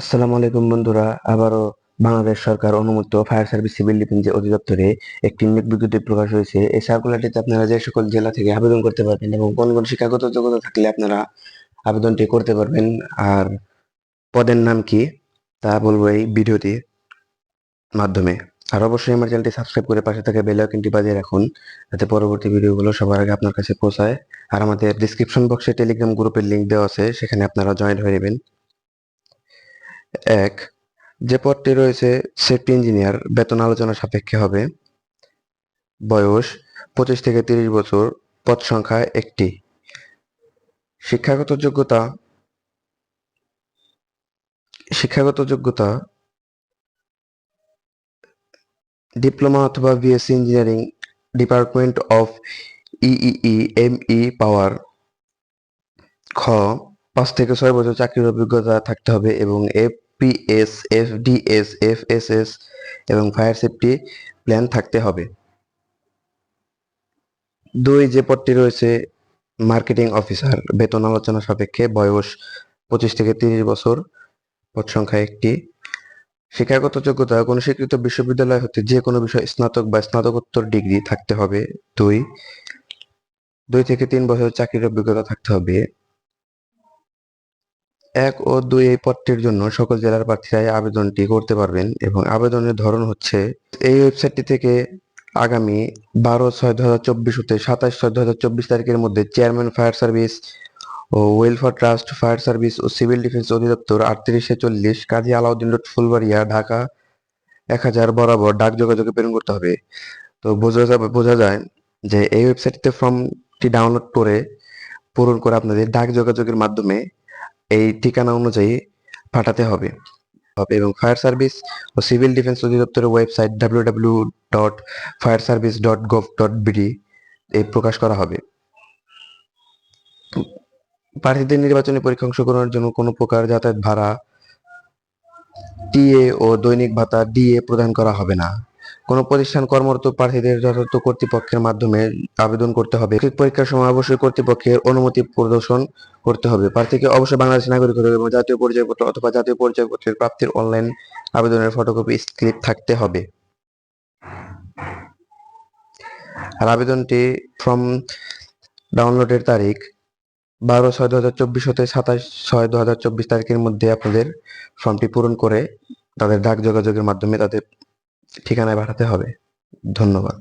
আসসালামু আলাইকুম বন্ধুরা, আবারও বাংলাদেশ সরকার অনুমোদিত ফায়ার সার্ভিস সিভিল ডিফেন্স অধিদপ্তরে একটি নিয়োগ বিজ্ঞপ্তি প্রকাশ হয়েছে, এই সার্কুলারটিতে আপনারা যে সকল জেলা থেকে আবেদন করতে পারবেন এবং কোন কোন শিক্ষাগত যোগ্যতা থাকলে আপনারা আবেদনটি করতে পারবেন, আর পদের নাম কি তা বলব এই ভিডিওটির মাধ্যমে। আর অবশ্যই আমার চ্যানেলটি সাবস্ক্রাইব করে পাশে থাকা বেল আইকনটি বাজিয়ে রাখুন, যাতে পরবর্তী ভিডিওগুলো সবার আগে আপনার কাছে পৌঁছায়। আর আমাদের ডিসক্রিপশন বক্সে টেলিগ্রাম গ্রুপের লিংক দেওয়া আছে, সেখানে আপনারা জয়েন হয়ে নেবেন। এক, যে পদটি রয়েছে সেফটি ইঞ্জিনিয়ার, বেতন আলোচনা সাপেক্ষে হবে। বয়স পঁচিশ থেকে তিরিশ বছর, পদ সংখ্যা একটি। শিক্ষাগত যোগ্যতা শিক্ষাগত যোগ্যতা, ডিপ্লোমা অথবা BSc engineering department of EEE E power. খ, পাঁচ থেকে ছয় বছর চাকরির অভিজ্ঞতা থাকতে হবে এবং এফপিএস এফডিএস এফএসএস এবং ফায়ার সেফটি প্ল্যান থাকতে হবে। দুই, যে পদটি রয়েছে মার্কেটিং অফিসার বেতন আলোচনা সাপেক্ষে বয়স পঁচিশ থেকে তিরিশ বছর, পদ সংখ্যা একটি। শিক্ষাগত যোগ্যতা কোনো স্বীকৃত বিশ্ববিদ্যালয় হতে যে কোনো বিষয় স্নাতক বা স্নাতকোত্তর ডিগ্রি থাকতে হবে। দুই দুই থেকে তিন বছর চাকরির অভিজ্ঞতা থাকতে হবে। এক ও দুই এই পদটির জন্য সকল জেলার প্রার্থীরাই আবেদনটি করতে পারবেন এবং আবেদনের ধরন হচ্ছে এই ওয়েবসাইটটি থেকে আগামী বারো ছয় দু হাজার চব্বিশ হতে সাতাশ ছয় দু হাজার চব্বিশ তারিখের মধ্যে চেয়ারম্যান, ফায়ার সার্ভিস ও ওয়েলফেয়ার ট্রাস্ট, ফায়ার সার্ভিস ও সিভিল ডিফেন্স অধিদপ্তর আটত্রিশে চল্লিশ কাজী আলাউদ্দিন রোড, ফুলবাড়িয়া, ঢাকা এক হাজার বরাবর ডাক যোগাযোগে প্রেরণ করতে হবে। তো বোঝা যাবে বোঝা যায় যে এই ওয়েবসাইটটিতে ফর্মটি ডাউনলোড করে, পূরণ করে আপনাদের ডাক যোগাযোগের মাধ্যমে এই ঠিকানা অনুযায়ী পাঠাতে হবে। এবং ফায়ার সার্ভিস ও সিভিল ডিফেন্স অধিদপ্তরের website W W dot fire service dot gov dot BD এই প্রকাশ করা হবে। প্রার্থীদের নির্বাচনী পরীক্ষা অংশগ্রহণের জন্য কোনো প্রকার যাতায়াত ভাড়া টিএ ও দৈনিক ভাতা ডিএ প্রদান করা হবে না। কোনো প্রতিষ্ঠান কর্মরত প্রার্থীদের যথার্থ কর্তৃপক্ষের মাধ্যমে আবেদন করতে হবে। পরীক্ষার সময় অবশ্যই কর্তৃপক্ষের অনুমতি প্রদর্শন করতে হবে। প্রার্থীকে অবশ্যই বাংলাদেশ নাগরিক হতে এবং জাতীয় পরিচয়পত্র অথবা জাতীয় পরিচয়পত্রের প্রাপ্তির অনলাইন আবেদনের ফটোকপি স্লিপ থাকতে হবে। আর আবেদনটি ফর্ম ডাউনলোডের তারিখ বারো ছয় দু হাজার চব্বিশ হতে সাতাশ ছয় দু হাজার চব্বিশ তারিখের মধ্যে আপনাদের ফর্মটি পূরণ করে তাদের ডাক যোগাযোগের মাধ্যমে তাদের ঠিকানায় পাঠাতে হবে। ধন্যবাদ।